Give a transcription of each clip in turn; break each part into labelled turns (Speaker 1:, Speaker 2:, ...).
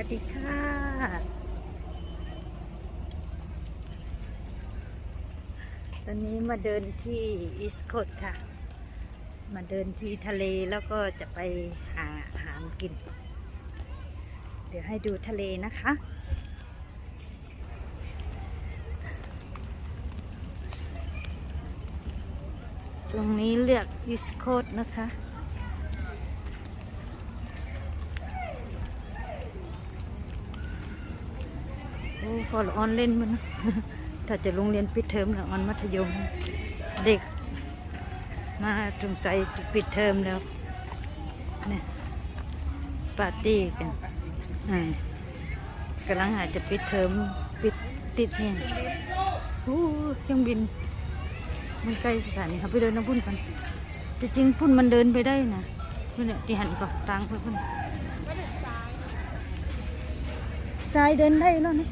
Speaker 1: วัสดีค่ะตอนนี้มาเดินที่อีส t ค o ค่ะ มาเดินที่ทะเลแล้วก็จะไปหาอาหารกิน เดี๋ยวให้ดูทะเลนะคะ ตรงนี้เลือกอีส t ค o นะคะ ฟอลออนเล่นมันถ้าจะโรงเรียนปิดเทอมแล้วออนมัธยม เด็ก มาสงใสัยจะปิดเทอมแล้วเนี่ยปาร์ตี้กันกำลังอาจจะปิดเทอมปิดติดเนี่ยโอ้เครื่องบิน มันใกล้สถานีครับไปเดินน้ำพุ่นกันแต่จริงพุ่นมันเดินไปได้นะนี่นแหละที่หันก่อนทางไปพุ่นซ้ายเดินได้แล้วนะ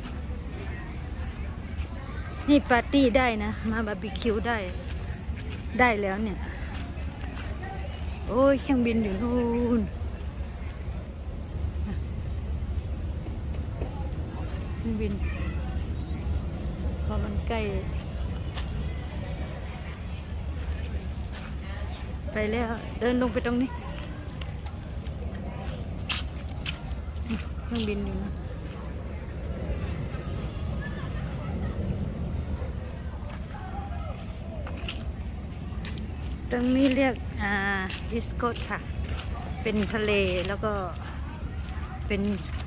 Speaker 1: นี่ปาร์ตี้ได้นะ มาบาร์บีคิวได้ ได้แล้วเนี่ย โอ้ยเครื่องบินอยู่นู่นเครื่องบิน พอมันใกล้ ไปแล้ว เดินลงไปตรงนี้ เครื่องบินอยู่นะ ตรงนี้เรียกอ่าอิสโกตค่ะ เป็นทะเลแล้วก็เป็น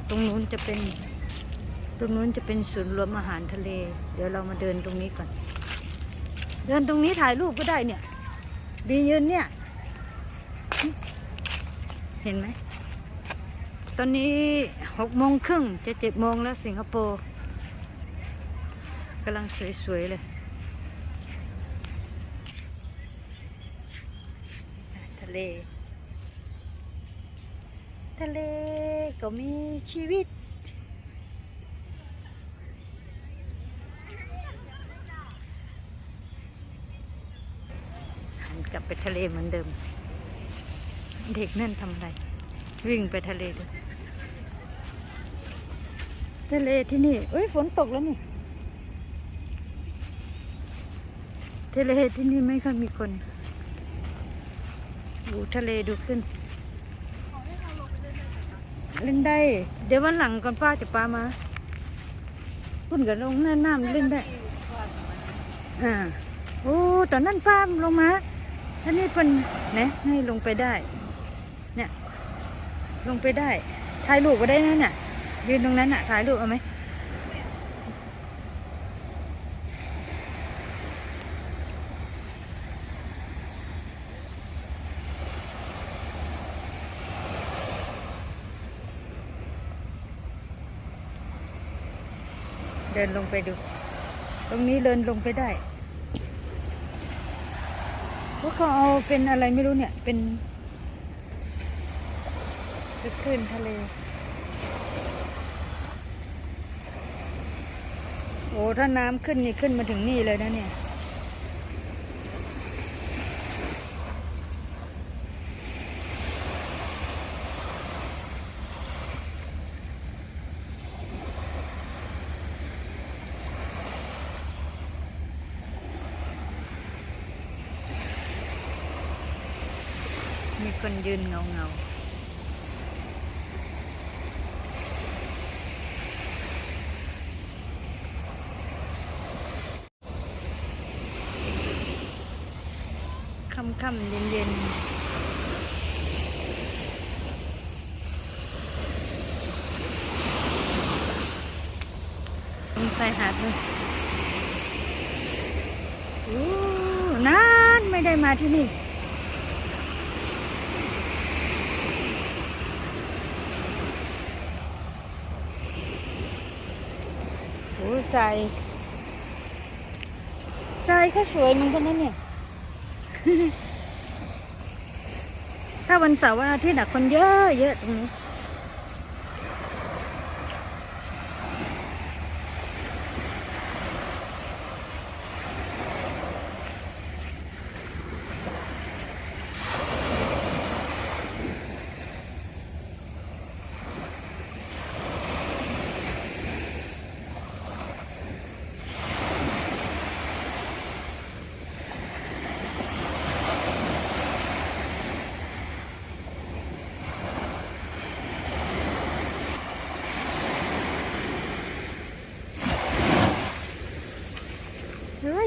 Speaker 1: ตรงนู้นจะเป็น ตรงนู้นจะเป็นศูนย์รวมอาหารทะเล เดี๋ยวเรามาเดินตรงนี้ก่อน เดินตรงนี้ถ่ายรูปก็ได้เนี่ยดียืนเนี่ย เห็นไหม ตอนนี้หกโมงครึ่งจะเจ็ดโมงแล้วสิงคโปร์กำลังสวยๆเลย ทะ เล ทะเลก็มีชีวิต หันกลับไปทะเลเหมือนเดิม เด็กนั่นทำอะไร วิ่งไปทะเลเลยทะเลที่นี่เอ้ยฝนตกแล้วนี่ทะเลที่นี่ไม่ค่อยมีคน ดูทะเลดูขึ้น เล่นได้ เดี๋ยววันหลังก่อนป้าจะปามาพุ่นกับลงน้ำน้ำเล่นได้ อ่า โอ้ ตอนนั้นป้าลงมาท่านี่เป็นนะให้ลงไปได้ เนี่ย ลงไปได้ ถ่ายรูปก็ได้นั่นน่ะ ยืนตรงนั้นน่ะ ถ่ายรูปเอาไหม เดินลงไปดู ตรงนี้เดินลงไปได้พวกเขาเอาเป็นอะไรไม่รู้เนี่ย เป็นคลื่นทะเล โอ้ถ้าน้ำขึ้นนี่ขึ้นมาถึงนี่เลยนะเนี่ย คนยืนเงาเงาค่ำค่ำๆเย็นเย็นๆมีไฟหาดเลยโอ้นานไม่ได้มาที่นี่ ทรายทรายก็สวยเหมือนกันนะเนี่ย ถ้าวันเสาร์วันอาทิตย์อะคนเยอะเยอะตรงนี้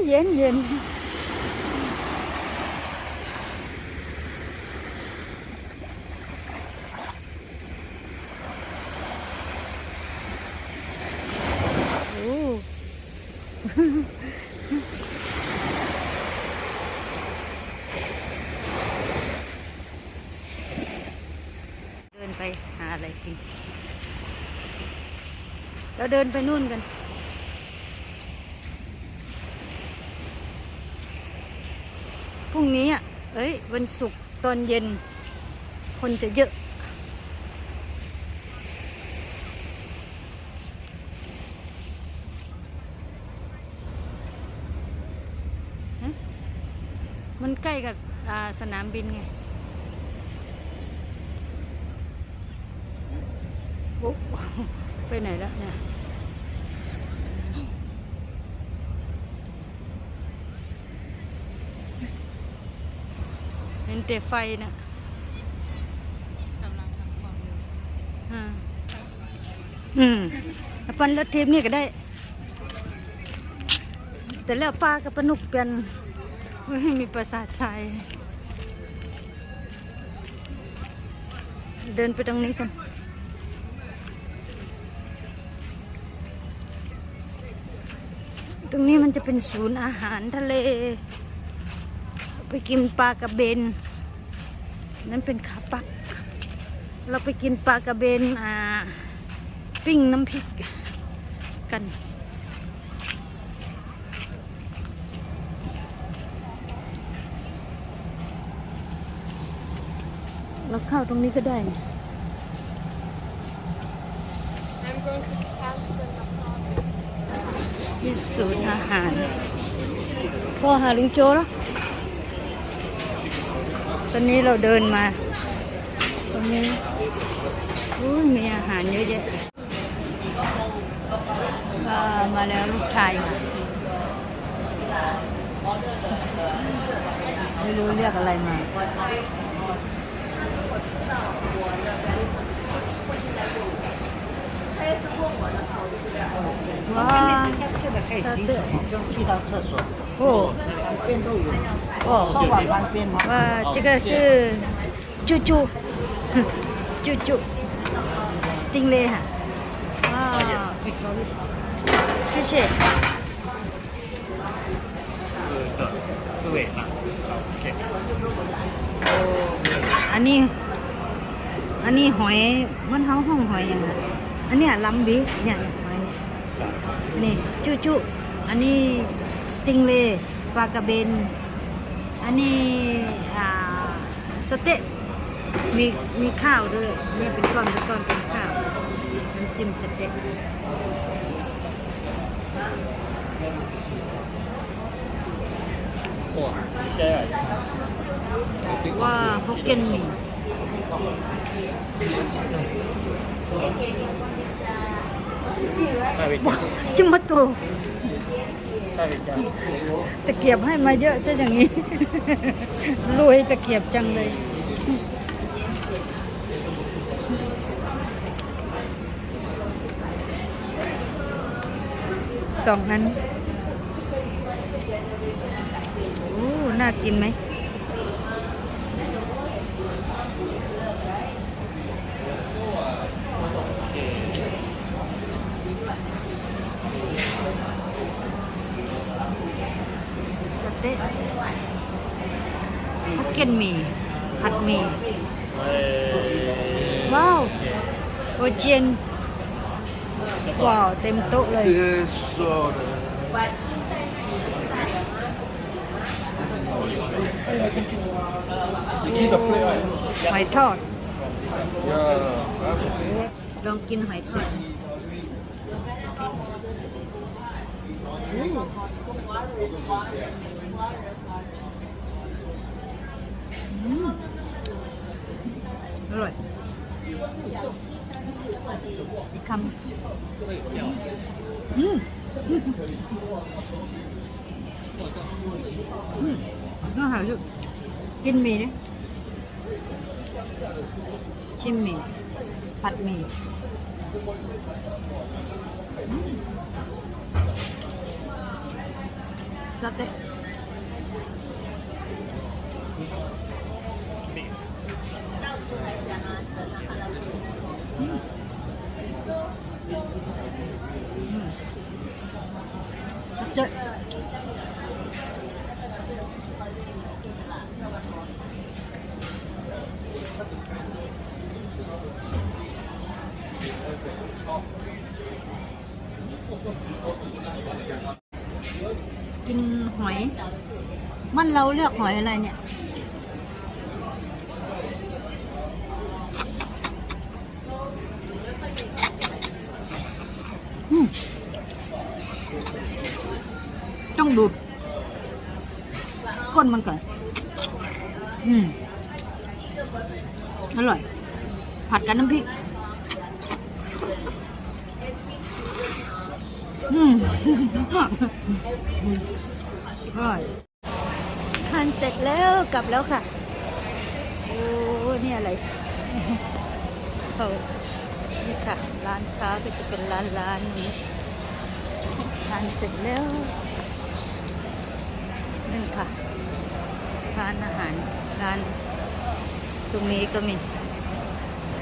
Speaker 1: เเย็นเย็นโอ้เดินไปหาอะไรกินเราเดินไปนู่นกัน พรุ่งนี้อะเอ้ย วันศุกร์ตอนเย็น คนจะเยอะ มันใกล้กับสนามบินไงไปไหนแล้วเนี่ย เห็น แต่ไฟนะ
Speaker 2: กำลังทำความเร็ว
Speaker 1: อ่าอืมแล้วปันรถทีมนี่ก็ได้ แต่แล้วป้ากับปนุกเปลี่ยนไม่มีประสาททรายเดินไปตรงนี้กันตรงนี้มันจะเป็นศูนย์อาหารทะเล ไปกินปลากระเบน นั่นเป็นขาปัก เราไปกินปลากระเบนอ่าปิ้งน้ำพริกกันเราเข้าตรงนี้ก็ได้ นี่
Speaker 2: I'm going to cancel the appointment.
Speaker 1: ที่ศูนย์อาหาร พ่อหาลุงโจแล้ว ตอนนี้เราเดินมา ตรงนี้อุ้ยมีอาหารเยอะแยะอ่ามาแล้วลูกชายมาไม่รู้เรียกอะไรมา ว้า
Speaker 3: 吃的可以洗手，不用去到厕所，
Speaker 1: โอ้
Speaker 3: 旁边都有。
Speaker 1: โอ้
Speaker 3: 烧碗旁边哦。
Speaker 1: ว่า这个是猪猪猪猪 stingray 哈啊谢谢
Speaker 4: 是尾巴。OK。
Speaker 1: อันนี้ อันนี้หอยมันเฮาห้องหอยอย่างไรอันเนี้ยลำบิเนี่ยหอยนี่จุจุอันนี้สติงเลปลากระเบน อันนี้สเต๊ะมีมีข้าวด้วยนี่เป็นก้อนเป็นก้อนเป็นข้าวน้ำจิ้มสเต๊ะว่าฮกเกนมีจิ้มมาตั
Speaker 4: ว
Speaker 1: ตะเกียบให้มาเยอะซะอย่างนี้ รวยตะเกียบจังเลย สองนั้นโอ้น่ากินไหม เต๊ะฮักเก็นหมี่ผัดหมี่ว้าวโอเจนว้าวเต็มโต๊ะเลยหอยทอดลองกินหอยทอดอืม อร่อยอีกคำอืมอืมน่าหาลูกกินหมี่ดิชิมหมี่ผัดหมี่ส satay. Satay. เราเลือกหอยอะไรเนี่ย ต้องดูดก้นมันก่อน อืม อร่อย ผัดกับน้ำพริก อืม อร่อย เสร็จแล้วกลับแล้วค่ะ โอ้นี่อะไรเขานี่ค่ะ ร้านค้าก็จะเป็นร้านร้านนี้ทานเสร็จแล้วนั่นค่ะร้านอาหารร้านตรงนี้ก็มี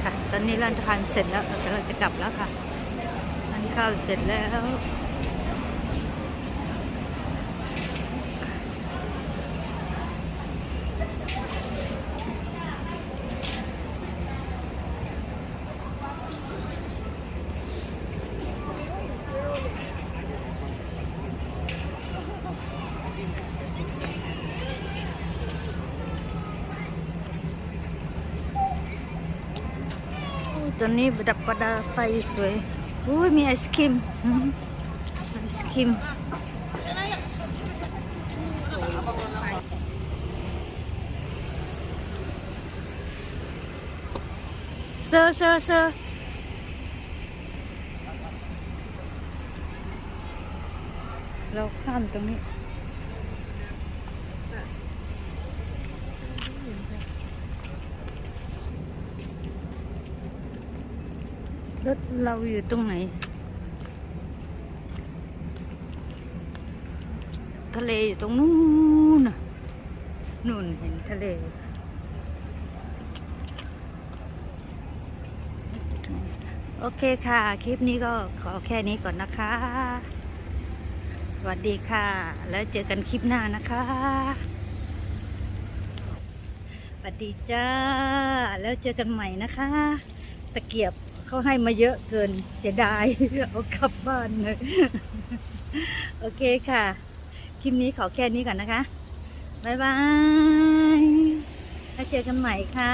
Speaker 1: ค่ะ ตอนนี้ร้านทานเสร็จแล้วเรากำลังจะกลับแล้วค่ะทานข้าวเสร็จแล้ว ตอนนี้ประดับประดาไฟสวยอุ้ยมีไอศครีมอืมไอศครีมเซอร์เซอร์เซอร์เราข้ามตรงนี้ รถเราอยู่ตรงไหน ทะเลอยู่ตรงนู้นน่ะนู่นเห็นทะเลโอเคค่ะ คลิปนี้ก็ขอแค่นี้ก่อนนะคะ สวัสดีค่ะ แล้วเจอกันคลิปหน้านะคะ สวัสดีจ้า แล้วเจอกันใหม่นะคะ ตะเกียบ เขาให้มาเยอะเกินเสียดาย เอากลับบ้านเลยโอเคค่ะ คลิปนี้ขอแค่นี้ก่อนนะคะ บ๊ายบาย แล้วเจอกันใหม่ค่ะ